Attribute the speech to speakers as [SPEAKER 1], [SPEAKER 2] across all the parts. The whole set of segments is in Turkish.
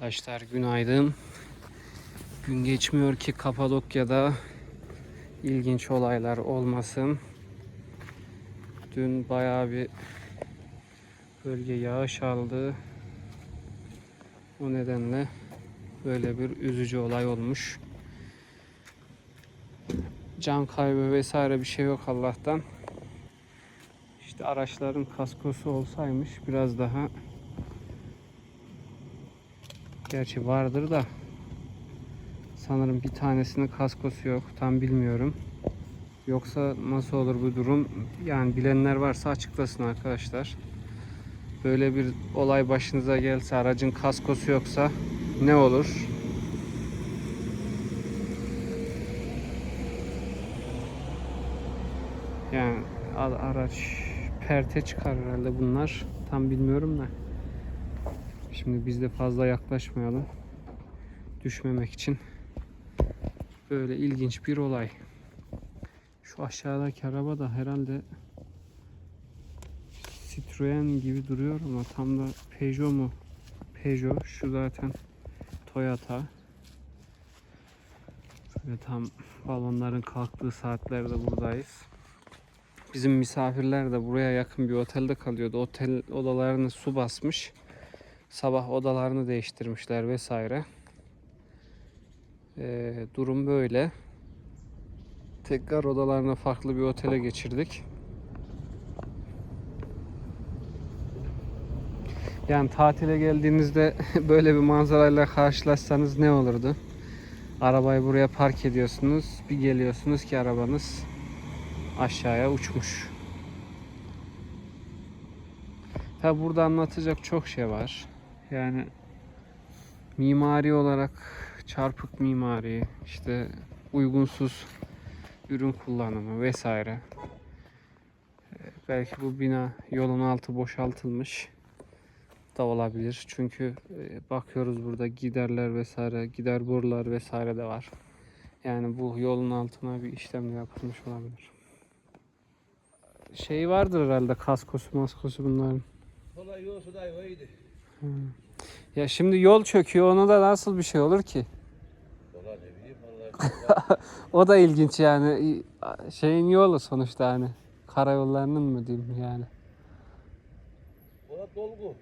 [SPEAKER 1] Arkadaşlar günaydın. Gün geçmiyor ki Kapadokya'da ilginç olaylar olmasın. Dün bayağı bir bölge yağış aldı. O nedenle böyle bir üzücü olay olmuş. Can kaybı vesaire bir şey yok Allah'tan. İşte araçların kaskosu olsaymış biraz daha Gerçi vardır da sanırım bir tanesinin kaskosu yok. Tam bilmiyorum. Yoksa nasıl olur bu durum? Yani bilenler varsa açıklasın arkadaşlar. Böyle bir olay başınıza gelse aracın kaskosu yoksa ne olur? Yani araç perte çıkar herhalde bunlar. Tam bilmiyorum da. Şimdi biz de fazla yaklaşmayalım. Düşmemek için. Böyle ilginç bir olay. Şu aşağıdaki araba da herhalde Citroen gibi duruyor ama tam da Peugeot mu? Peugeot. Şu zaten Toyota. Şöyle tam balonların kalktığı saatlerde buradayız. Bizim misafirler de buraya yakın bir otelde kalıyordu. Otel odalarını su basmış. Sabah odalarını değiştirmişler vesaire. Ee, durum böyle. Tekrar odalarını farklı bir otele geçirdik. Yani tatile geldiğinizde böyle bir manzarayla karşılaşsanız ne olurdu? Arabayı buraya park ediyorsunuz. Bir geliyorsunuz ki arabanız aşağıya uçmuş. Tabi burada anlatacak çok şey var. Yani mimari olarak çarpık mimari, işte uygunsuz ürün kullanımı vesaire. Ee, Belki bu bina yolun altı boşaltılmış da olabilir. Çünkü e, bakıyoruz burada giderler vesaire, gider borular vesaire de var. Yani bu yolun altına bir işlem yapılmış olabilir. Şey vardır herhalde kaskosu maskosu bunların.
[SPEAKER 2] Vallahi yolsu da
[SPEAKER 1] Ya şimdi yol çöküyor ona da nasıl bir şey olur ki?
[SPEAKER 2] Valla ne bileyim vallahi.
[SPEAKER 1] O da ilginç yani şeyin yolu sonuçta hani karayollarının mı diyeyim yani.
[SPEAKER 2] Valla dolgu.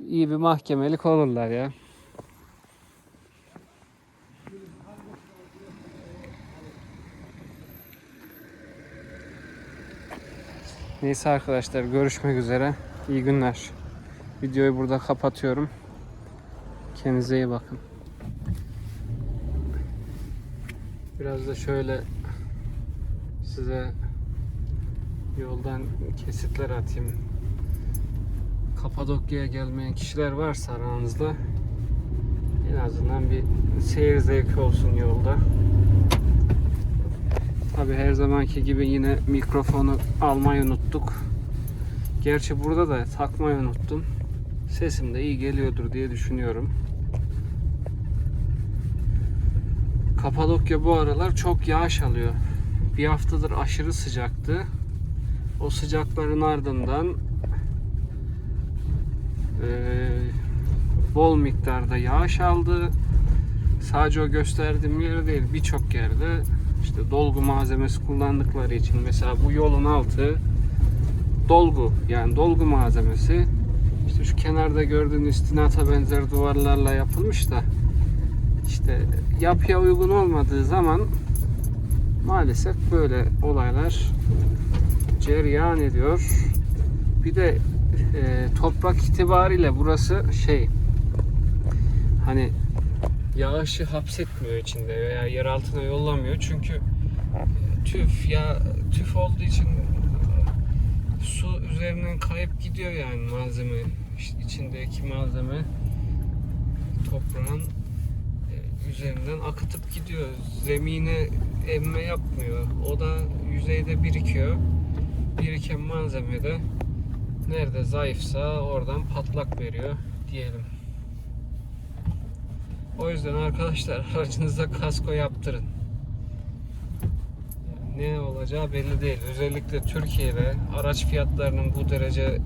[SPEAKER 1] İyi bir mahkemelik olurlar ya. Neyse arkadaşlar görüşmek üzere. İyi günler. Videoyu burada kapatıyorum. Kendinize iyi bakın. Biraz da şöyle size yoldan kesitler atayım. Kapadokya'ya gelmeyen kişiler varsa aranızda en azından bir seyir zevki olsun yolda. Tabi her zamanki gibi yine mikrofonu almayı unuttuk. Gerçi burada da takmayı unuttum. Sesim de iyi geliyordur diye düşünüyorum. Kapadokya bu aralar çok yağış alıyor. Bir haftadır aşırı sıcaktı. O sıcakların ardından eee, bol miktarda yağış aldı. Sadece o gösterdiğim yer değil birçok yerde işte dolgu malzemesi kullandıkları için mesela bu yolun altı dolgu yani dolgu malzemesi işte şu kenarda gördüğünüz istinata benzer duvarlarla yapılmış da işte yapıya uygun olmadığı zaman maalesef böyle olaylar cereyan ediyor. Bir de e, toprak itibariyle burası şey hani yağışı hapsetmiyor içinde veya yer altına yollamıyor çünkü tüf ya tüf olduğu için su üzerinden kayıp gidiyor yani malzeme işte içindeki malzeme toprağın e, üzerinden akıtıp gidiyor zemine emme yapmıyor o da yüzeyde birikiyor biriken malzeme de nerede zayıfsa oradan patlak veriyor diyelim. O yüzden arkadaşlar aracınıza kasko yaptırın. Ne olacağı belli değil. Özellikle Türkiye'de araç fiyatlarının bu derece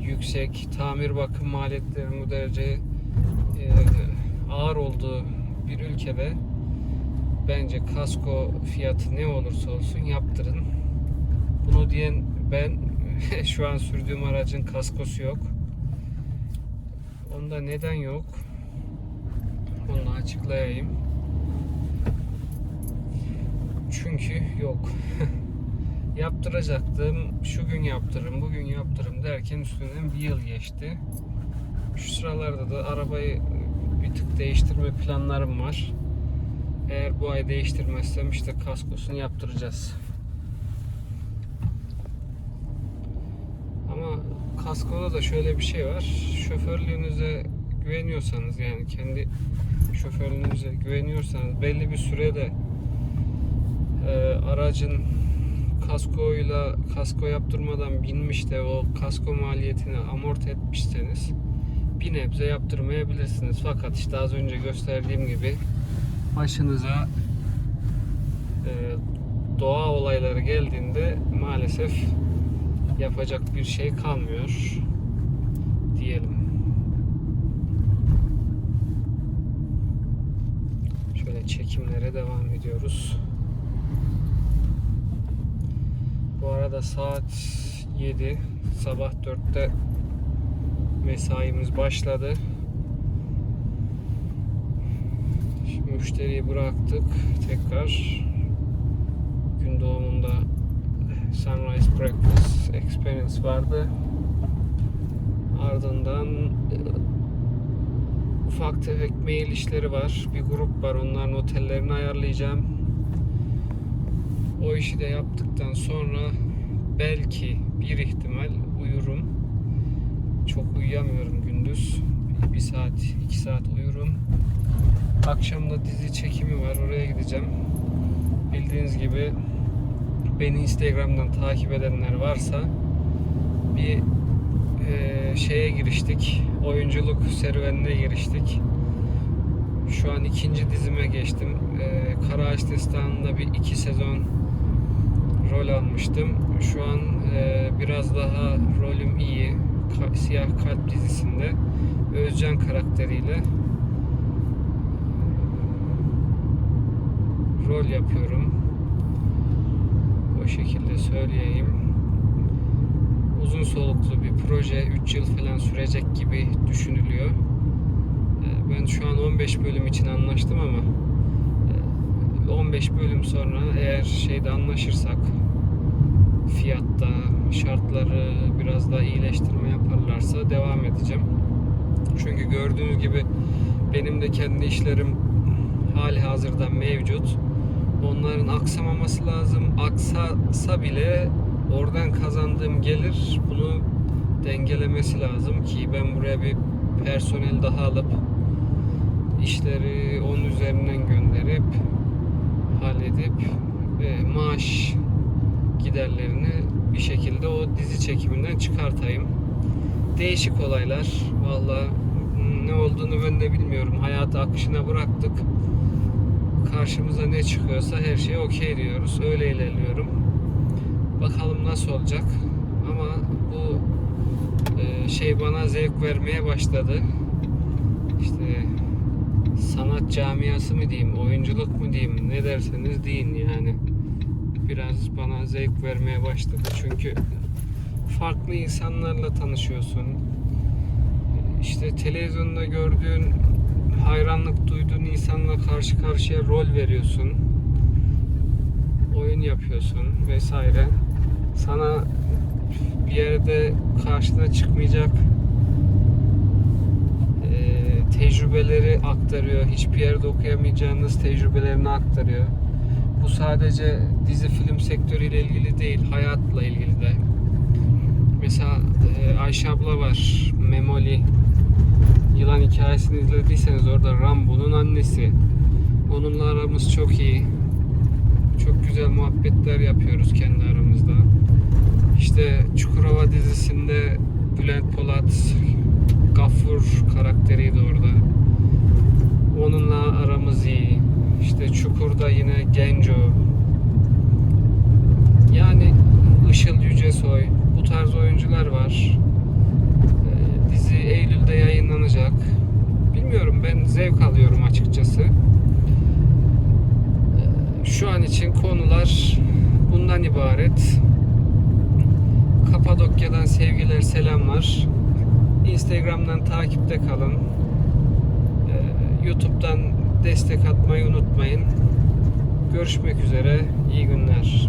[SPEAKER 1] yüksek, tamir bakım maliyetlerinin bu derece e, ağır olduğu bir ülkede bence kasko fiyatı ne olursa olsun yaptırın. Bunu diyen ben şu an sürdüğüm aracın kaskosu yok. Onda neden yok? Onu açıklayayım. Çünkü yok. Yaptıracaktım. Şu gün yaptırırım, bugün yaptırırım derken üstünden bir yıl geçti. Şu sıralarda da arabayı bir tık değiştirme planlarım var. Eğer bu ay değiştirmezsem işte kaskosunu yaptıracağız. Ama kaskoda da şöyle bir şey var. Şoförlüğünüze güveniyorsanız yani kendi şoförlüğünüze güveniyorsanız belli bir sürede e, aracın kaskoyla kasko yaptırmadan binmiş de o kasko maliyetini amorti etmişseniz bir nebze yaptırmayabilirsiniz. Fakat işte az önce gösterdiğim gibi başınıza e, doğa olayları geldiğinde maalesef yapacak bir şey kalmıyor diyelim. Şöyle çekimlere devam ediyoruz. Bu arada saat 7. Sabah 4'te mesaimiz başladı. Şimdi müşteriyi bıraktık. Tekrar gün doğumunda Sunrise Breakfast Experience vardı. Ardından e, ufak tefek mail işleri var. Bir grup var. Onların otellerini ayarlayacağım. O işi de yaptıktan sonra belki bir ihtimal uyurum. Çok uyuyamıyorum gündüz. Bir saat, iki saat uyurum. Akşam da dizi çekimi var. Oraya gideceğim. Bildiğiniz gibi beni Instagram'dan takip edenler varsa bir e, şeye giriştik. Oyunculuk serüvenine giriştik. Şu an ikinci dizime geçtim. E, Kara Ağaç Destanı'nda bir iki sezon rol almıştım. Şu an e, biraz daha rolüm iyi. Ka- Siyah Kalp dizisinde Özcan karakteriyle rol yapıyorum. O şekilde söyleyeyim. Uzun soluklu bir proje 3 yıl falan sürecek gibi düşünülüyor. E, Ben şu an 15 bölüm için anlaştım ama e, 15 bölüm sonra eğer şeyde anlaşırsak fiyatta şartları biraz daha iyileştirme yaparlarsa devam edeceğim. Çünkü gördüğünüz gibi benim de kendi işlerim hali hazırda mevcut. Onların aksamaması lazım. Aksasa bile oradan kazandığım gelir bunu dengelemesi lazım ki ben buraya bir personel daha alıp işleri onun üzerinden gönderip halledip ve maaş giderlerini bir şekilde o dizi çekiminden çıkartayım. Değişik olaylar. Valla ne olduğunu ben de bilmiyorum. Hayatı akışına bıraktık. Karşımıza ne çıkıyorsa her şeye okey diyoruz. Öyle ilerliyorum. Bakalım nasıl olacak. Ama bu e, şey bana zevk vermeye başladı. İşte sanat camiası mı diyeyim, oyunculuk mu diyeyim, ne derseniz deyin yani. Biraz bana zevk vermeye başladı çünkü farklı insanlarla tanışıyorsun. İşte televizyonda gördüğün, hayranlık duyduğun insanla karşı karşıya rol veriyorsun. Oyun yapıyorsun vesaire. Sana bir yerde karşına çıkmayacak tecrübeleri aktarıyor. Hiçbir yerde okuyamayacağınız tecrübelerini aktarıyor. Bu sadece dizi film sektörüyle ilgili değil, hayatla ilgili de. Mesela e, Ayşe abla var, Memoli. Yılan hikayesini izlediyseniz orada Rambo'nun annesi. Onunla aramız çok iyi. Çok güzel muhabbetler yapıyoruz kendi aramızda. İşte Çukurova dizisinde Bülent Polat, Gaffur karakteriydi Genco, yani Işıl Yücesoy, bu tarz oyuncular var. E, dizi Eylül'de yayınlanacak. Bilmiyorum ben zevk alıyorum açıkçası. E, şu an için konular bundan ibaret. Kapadokya'dan sevgiler selamlar. Instagram'dan takipte kalın. E, YouTube'dan destek atmayı unutmayın. Görüşmek üzere. İyi günler.